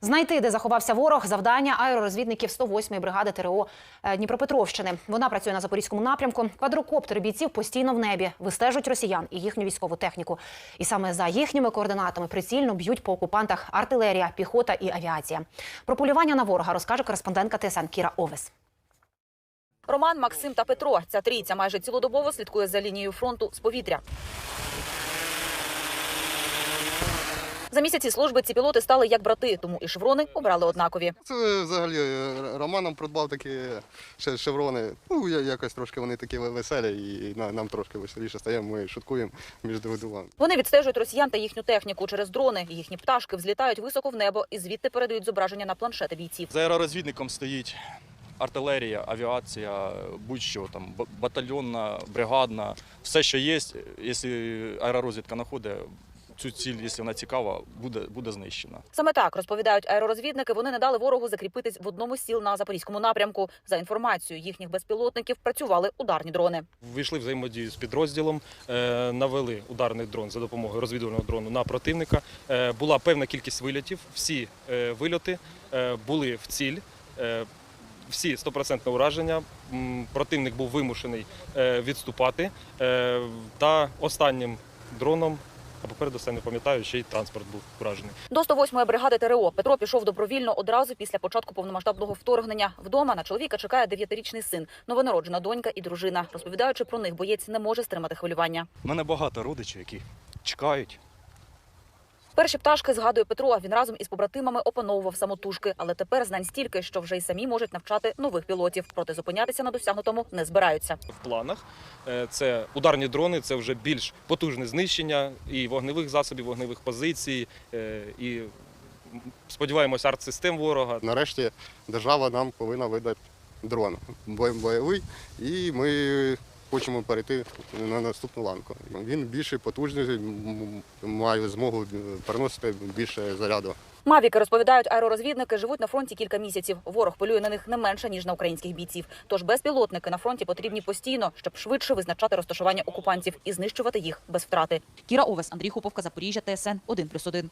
Знайти, де заховався ворог, завдання аеророзвідників 108-ї бригади ТРО е, Дніпропетровщини. Вона працює на запорізькому напрямку. Квадрокоптери бійців постійно в небі вистежують росіян і їхню військову техніку. І саме за їхніми координатами прицільно б'ють по окупантах артилерія, піхота і авіація. Про полювання на ворога розкаже кореспондентка ТСН Кіра Овес. Роман, Максим та Петро. Ця трійця майже цілодобово слідкує за лінією фронту з повітря. За місяці служби ці пілоти стали як брати, тому і шеврони обрали однакові. Це взагалі е, Романом придбав такі шеврони. Ну, я- якось трошки вони такі веселі, і на- нам трошки веселіше стає. Ми шуткуємо між друг Вони відстежують росіян та їхню техніку через дрони. Їхні пташки взлітають високо в небо і звідти передають зображення на планшети бійців. За аеророзвідником стоїть артилерія, авіація, будь-що там ба- батальйонна, бригадна, все, що є. Якщо аеророзвідка знаходить цю ціль, якщо вона цікава, буде, буде знищена. Саме так розповідають аеророзвідники. Вони не дали ворогу закріпитись в одному з сіл на запорізькому напрямку. За інформацією їхніх безпілотників працювали ударні дрони. Вийшли взаємодію з підрозділом, е, навели ударний дрон за допомогою розвідувального дрону на противника. Е, Була певна кількість вильотів. Всі е, вильоти були в ціль. Всі 100% ураження. Противник був вимушений відступати. Та останнім дроном, а попереду все не пам'ятаю, ще й транспорт був вражений. До 108-ї бригади ТРО Петро пішов добровільно одразу після початку повномасштабного вторгнення. Вдома на чоловіка чекає дев'ятирічний син, новонароджена донька і дружина. Розповідаючи про них, боєць не може стримати хвилювання. У мене багато родичів, які чекають. Перші пташки згадує Петро. Він разом із побратимами опановував самотужки, але тепер знань стільки, що вже й самі можуть навчати нових пілотів. Проте зупинятися на досягнутому не збираються. в планах. Е, Це ударні дрони, це вже більш потужне знищення і вогневих засобів, вогневих позицій, е, і м, сподіваємось, артсистем ворога. Нарешті держава нам повинна видати дрон бой- бойовий, і ми хочемо перейти на наступну ланку. Він більший, потужний, має змогу переносити більше заряду. Мавіки розповідають, аеророзвідники живуть на фронті кілька місяців. Ворог полює на них не менше ніж на українських бійців. Тож безпілотники на фронті потрібні постійно, щоб швидше визначати розташування окупантів і знищувати їх без втрати. Кіра Овес, Андрій Хуповка, Запоріжжя, ТСН 1+,1.